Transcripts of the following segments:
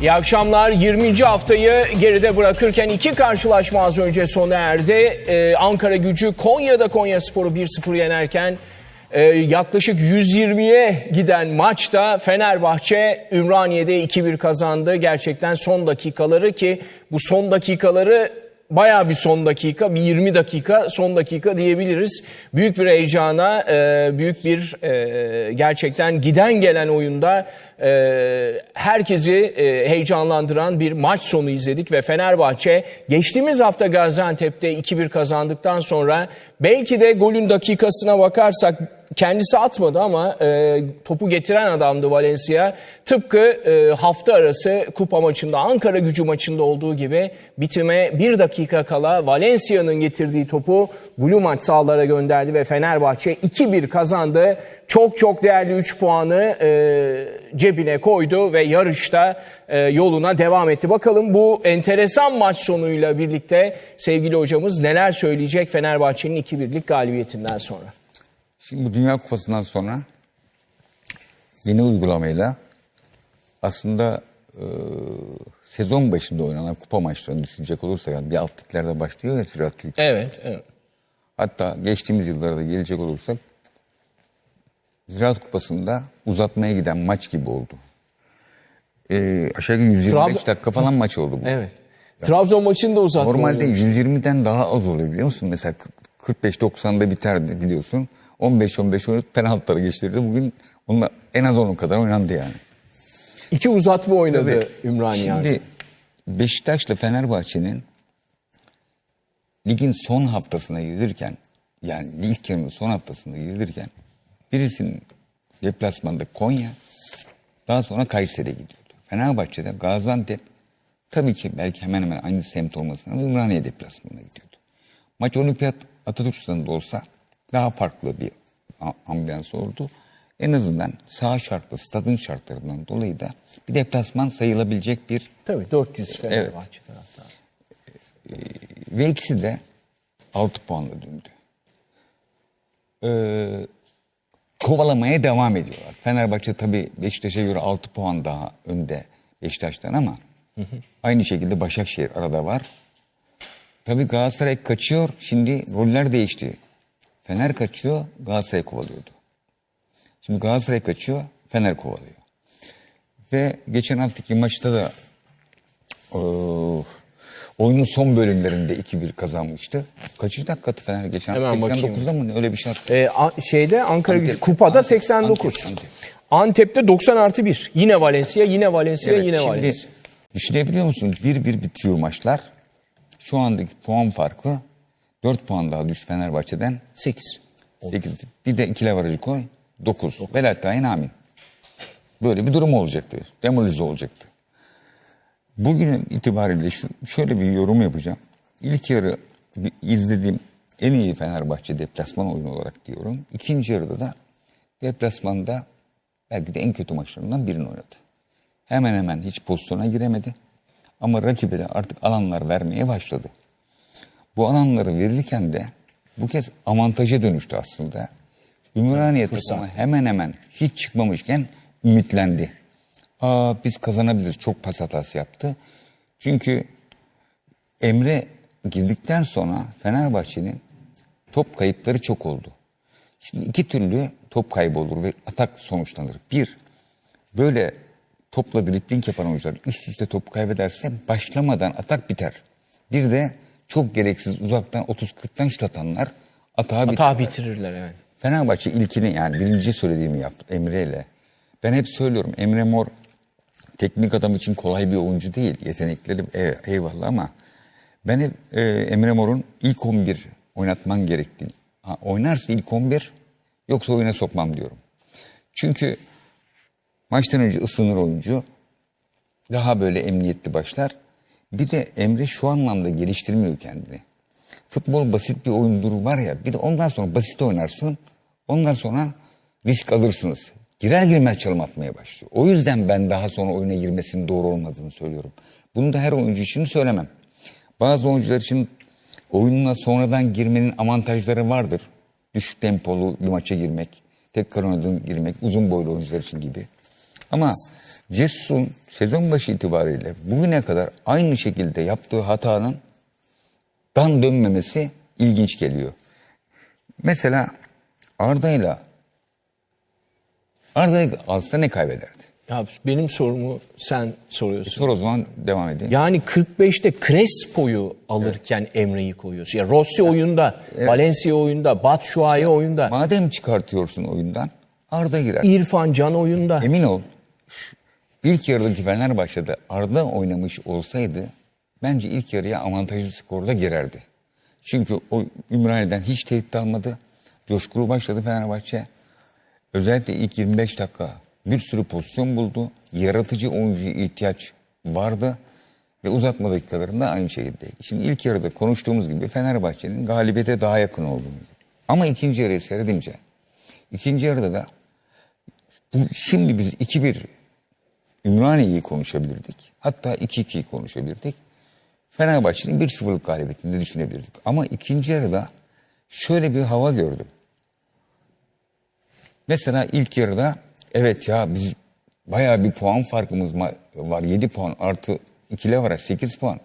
İyi akşamlar. 20. haftayı geride bırakırken iki karşılaşma az önce sona erdi. Ee, Ankara gücü Konya'da Konya Sporu 1-0 yenerken e, yaklaşık 120'ye giden maçta Fenerbahçe Ümraniye'de 2-1 kazandı. Gerçekten son dakikaları ki bu son dakikaları bayağı bir son dakika, bir 20 dakika son dakika diyebiliriz. Büyük bir heyecana, e, büyük bir e, gerçekten giden gelen oyunda e, herkesi heyecanlandıran bir maç sonu izledik ve Fenerbahçe geçtiğimiz hafta Gaziantep'te 2-1 kazandıktan sonra belki de golün dakikasına bakarsak kendisi atmadı ama e, topu getiren adamdı Valencia. Tıpkı e, hafta arası kupa maçında Ankara gücü maçında olduğu gibi bitime bir dakika kala Valencia'nın getirdiği topu Blue maç sahalara gönderdi ve Fenerbahçe 2-1 kazandı. Çok çok değerli 3 puanı e, cebine koydu ve yarışta yoluna devam etti. Bakalım bu enteresan maç sonuyla birlikte sevgili hocamız neler söyleyecek Fenerbahçe'nin 2-1'lik galibiyetinden sonra. Şimdi bu Dünya Kupası'ndan sonra yeni uygulamayla aslında e, sezon başında oynanan kupa maçlarını düşünecek olursa yani bir alt liglerde başlıyor ya sürekli Türkiye. Evet, evet. Hatta geçtiğimiz yıllarda gelecek olursak Ziraat Kupası'nda uzatmaya giden maç gibi oldu. E, aşağı yukarı 125 Trab- dakika falan maç oldu bu. Evet. Trabzon maçını da uzatma Normalde oynamış. 120'den daha az oluyor biliyor musun? Mesela 45-90'da biterdi biliyorsun. 15-15 oynayıp penaltıları geçtirdi. Bugün onunla en az onun kadar oynandı yani. İki uzatma oynadı. Ümraniye. Şimdi Beşiktaş'la Fenerbahçe'nin ligin son haftasına yürürken yani ilk yarının son haftasında yürürken birisinin deplasmanda Konya daha sonra Kayseri'ye gidiyordu. Fenerbahçe'de Gaziantep tabii ki belki hemen hemen aynı semt olmasına rağmen Ümraniye deplasmanına gidiyordu. Maç Olimpiyat Atatürk Stadı'nda olsa daha farklı bir ambiyans oldu. En azından sağ şartlı, stadın şartlarından dolayı da bir deplasman sayılabilecek bir Tabii 400 Fenerbahçe taraftarı. ve ikisi de 6 puanla döndü. Ee, kovalamaya devam ediyorlar. Fenerbahçe tabii Beşiktaş'a göre 6 puan daha önde Beşiktaş'tan ama aynı şekilde Başakşehir arada var. Tabii Galatasaray kaçıyor. Şimdi roller değişti. Fener kaçıyor, Galatasaray kovalıyordu. Şimdi Galatasaray kaçıyor, Fener kovalıyor. Ve geçen haftaki maçta da eee, oyunun son bölümlerinde 2-1 kazanmıştı. Kaçıncı dakikatı Fener geçen Hemen bakayım. 89'da mı ne? öyle bir şey attı. Ee, şeyde Ankara Antep- gücü kupada Antep- 89. Antep- Antep. Antep'te 90 artı 1. Yine Valencia, yine Valencia, Evet, yine şimdi Valencia. düşünebiliyor musun? 1-1 bitiyor maçlar. Şu andaki puan farkı 4 puan daha düş Fenerbahçe'den. 8. 8. Bir de ikili avarajı koy. 9. Velat tayin amin. Böyle bir durum olacaktı. Demolize olacaktı. Bugün itibariyle şu, şöyle bir yorum yapacağım. İlk yarı izlediğim en iyi Fenerbahçe deplasman oyunu olarak diyorum. İkinci yarıda da deplasmanda belki de en kötü maçlarından birini oynadı. Hemen hemen hiç pozisyona giremedi. Ama rakibe de artık alanlar vermeye başladı. Bu alanları verirken de bu kez avantaja dönüştü aslında. Ümraniye takımı hemen hemen hiç çıkmamışken ümitlendi. Aa biz kazanabiliriz. Çok pas hatası yaptı. Çünkü Emre girdikten sonra Fenerbahçe'nin top kayıpları çok oldu. Şimdi iki türlü top kaybı olur ve atak sonuçlanır. Bir, böyle topla dripling yapan oyuncular üst üste top kaybederse başlamadan atak biter. Bir de çok gereksiz uzaktan 30-40'tan şut atanlar atağı biter. Hata bitirirler evet. Fenerbahçe ilkini yani birinci söylediğimi yaptı Emre ile. Ben hep söylüyorum Emre Mor teknik adam için kolay bir oyuncu değil. Yetenekleri ey- eyvallah ama ben hep e, Emre Mor'un ilk 11 oynatman gerektiğini. Ha, oynarsa ilk 11 yoksa oyuna sokmam diyorum. Çünkü maçtan önce ısınır oyuncu. Daha böyle emniyetli başlar. Bir de Emre şu anlamda geliştirmiyor kendini. Futbol basit bir oyundur var ya bir de ondan sonra basit oynarsın. Ondan sonra risk alırsınız. Girer girmez çalım atmaya başlıyor. O yüzden ben daha sonra oyuna girmesinin doğru olmadığını söylüyorum. Bunu da her oyuncu için söylemem. Bazı oyuncular için oyununa sonradan girmenin avantajları vardır. Düşük tempolu bir maça girmek, tekrar oynadığın girmek, uzun boylu oyuncular için gibi. Ama Cesus'un sezon başı itibariyle bugüne kadar aynı şekilde yaptığı hatanın dan dönmemesi ilginç geliyor. Mesela Arda'yla Arda'yı alsa ne kaybederdi? Ya benim sorumu sen soruyorsun. Sor o zaman devam edeyim. Yani 45'te Crespo'yu alırken Emre'yi koyuyorsun. Ya Rossi oyunda, Valencia oyunda, Batshuayi oyunda, Madem çıkartıyorsun oyundan Arda girer. İrfan Can oyunda. Emin ol ilk yarıdaki Fenerbahçe'de Arda oynamış olsaydı bence ilk yarıya avantajlı skorla girerdi. Çünkü o Ümraniye'den hiç tehdit almadı. Coşkulu başladı Fenerbahçe. Özellikle ilk 25 dakika bir sürü pozisyon buldu. Yaratıcı oyuncuya ihtiyaç vardı. Ve uzatma dakikalarında aynı şekilde. Şimdi ilk yarıda konuştuğumuz gibi Fenerbahçe'nin galibiyete daha yakın olduğunu. Ama ikinci yarıyı seyredince ikinci yarıda da bu, şimdi biz 2-1 Ümraniye'yi konuşabilirdik. Hatta 2-2'yi konuşabilirdik. Fenerbahçe'nin 1-0'lık galibiyetini de düşünebilirdik. Ama ikinci yarıda şöyle bir hava gördüm. Mesela ilk yarıda evet ya biz bayağı bir puan farkımız var. 7 puan artı 2 var 8 puan.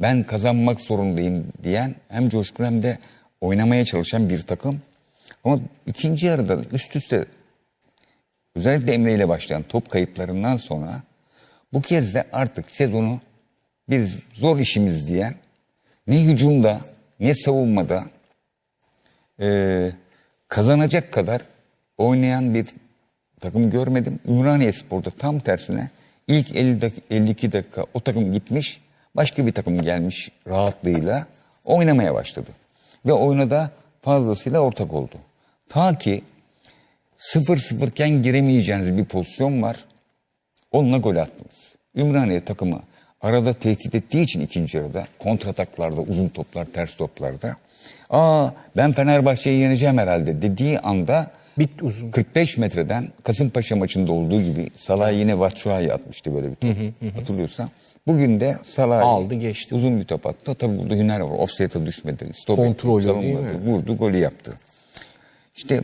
Ben kazanmak zorundayım diyen hem Coşkun hem de oynamaya çalışan bir takım. Ama ikinci yarıda üst üste özellikle Emre ile başlayan top kayıplarından sonra bu kez de artık sezonu biz zor işimiz diyen ne hücumda ne savunmada eee, kazanacak kadar oynayan bir takım görmedim. Ümraniye Spor'da tam tersine ilk 50 dak- 52 dakika o takım gitmiş başka bir takım gelmiş rahatlığıyla oynamaya başladı. Ve oyuna da fazlasıyla ortak oldu. Ta ki 0-0 iken giremeyeceğiniz bir pozisyon var. Onunla gol attınız. Ümraniye takımı arada tehdit ettiği için ikinci yarıda kontrataklarda, uzun toplar, ters toplarda aa ben Fenerbahçe'yi yeneceğim herhalde dediği anda Bit uzun. 45 metreden Kasımpaşa maçında olduğu gibi Salah yine Batshuayi atmıştı böyle bir top. Hatırlıyorsan. Bugün de Salah Aldı, geçti. uzun bir top attı. Tabii burada hüner var. Offside'e düşmedi. Stop Kontrollü etti, değil çalınmadı. mi? Vurdu, golü yaptı. İşte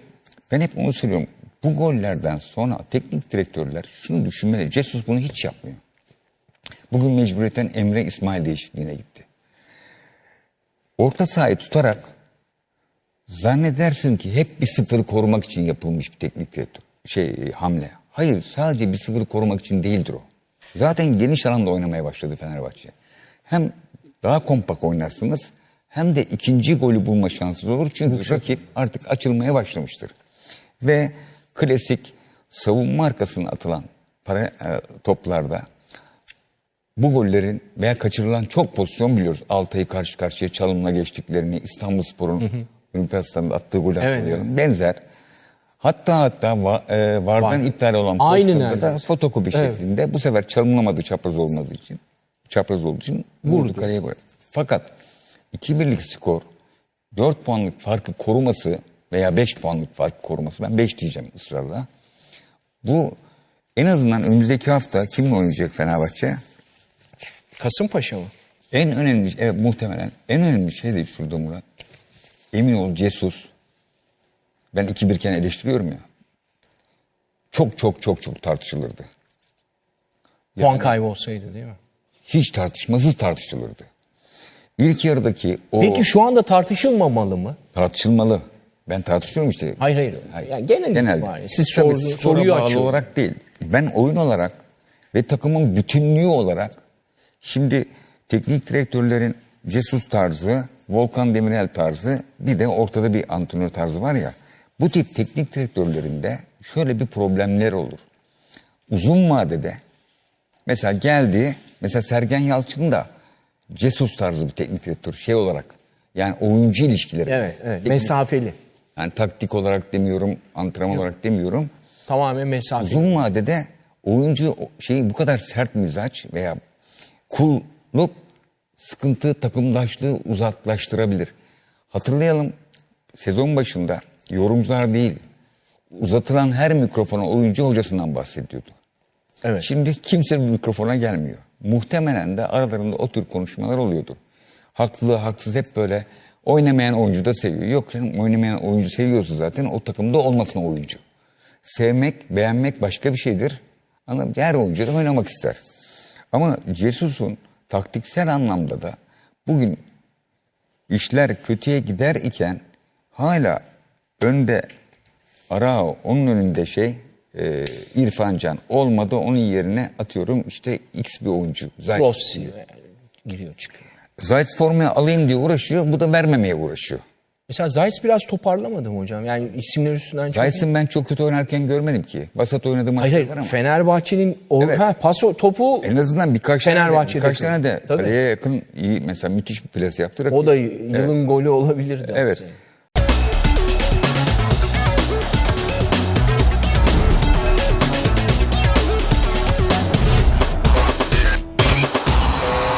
ben hep onu söylüyorum. Bu gollerden sonra teknik direktörler şunu düşünmeli. Jesus bunu hiç yapmıyor. Bugün mecburiyetten Emre İsmail değişikliğine gitti. Orta sahayı tutarak zannedersin ki hep bir sıfırı korumak için yapılmış bir teknik direktör, şey e, hamle. Hayır sadece bir sıfırı korumak için değildir o. Zaten geniş alanda oynamaya başladı Fenerbahçe. Hem daha kompak oynarsınız hem de ikinci golü bulma şansınız olur. Çünkü rakip artık açılmaya başlamıştır. Ve klasik savunma arkasına atılan para, e, toplarda bu gollerin veya kaçırılan çok pozisyon biliyoruz. Altay'ı karşı karşıya çalımla geçtiklerini, İstanbulspor'un Olimpiyat Stadı'nda attığı golü Evet, hatırlayalım. Benzer. Hatta hatta va, e, VAR'dan Var. iptal olan pozisyonda da fotokopi Evet. şeklinde bu sefer çalınamadı çapraz olmadığı için. Çapraz olduğu için vurdu kaleye gol. Fakat 2-1'lik skor 4 puanlık farkı koruması veya 5 puanlık farkı koruması ben 5 diyeceğim ısrarla. Bu en azından önümüzdeki hafta kimle oynayacak Fenerbahçe? Kasımpaşa mı? En önemli, evet muhtemelen en önemli şey de şurada Murat. Emin ol Jesus. Ben 2-1 iken eleştiriyorum ya. Çok çok çok çok tartışılırdı. Puan kaybı olsaydı değil mi? Hiç tartışmasız tartışılırdı. İlk yarıdaki o Peki şu anda tartışılmamalı mı? tartışılmalı. Ben tartışıyorum işte. Hayır hayır. Yani genel itibariyle. Siz Tabii sordu- skora soruyu bağlı açın. olarak değil. Ben oyun olarak ve takımın bütünlüğü olarak şimdi teknik direktörlerin Jesus tarzı, Volkan Demirel tarzı bir de ortada bir antrenör tarzı var ya. Bu tip teknik direktörlerinde şöyle bir problemler olur. Uzun vadede mesela geldi mesela Sergen Yalçın da Jesus tarzı bir teknik direktör şey olarak yani oyuncu ilişkileri. Evet, evet. Teknik- Mesafeli. yani taktik olarak demiyorum, antrenman olarak demiyorum. Tamamen mesafeli. Uzun vadede oyuncu şeyi bu kadar sert mizaç veya kulluk sıkıntı takımdaşlığı uzaklaştırabilir. Hatırlayalım sezon başında yorumcular değil uzatılan her mikrofona oyuncu hocasından bahsediyordu. Evet. Şimdi kimse mikrofona gelmiyor. Muhtemelen de aralarında o tür konuşmalar oluyordur. Haklı, haksız hep böyle oynamayan oyuncu da seviyor. Yok canım oynamayan oyuncu seviyorsa zaten o takımda olmasın oyuncu. Sevmek, beğenmek başka bir şeydir. Anladın? Her oyuncu da oynamak ister. Ama Jesus'un taktiksel anlamda da bugün işler kötüye gider iken hala önde Arao onun önünde şey e, İrfan Can olmadı onun yerine atıyorum işte X bir oyuncu. Zayt. Rossi giriyor çıkıyor. Zayt formayı alayım diye uğraşıyor bu da vermemeye uğraşıyor. Mesela Zayt biraz toparlamadı mı hocam? Yani isimler üstünden çok... Zayt'ın ben çok kötü oynarken görmedim ki. Basat oynadığı maçlar hayır var ama. Fenerbahçe'nin o, Evet. ha, paso, topu En azından birkaç tane de, birkaç tane de Tabii. kaleye yakın iyi mesela müthiş bir plase yaptı. o da yılın golü olabilirdi. Evet. aslında.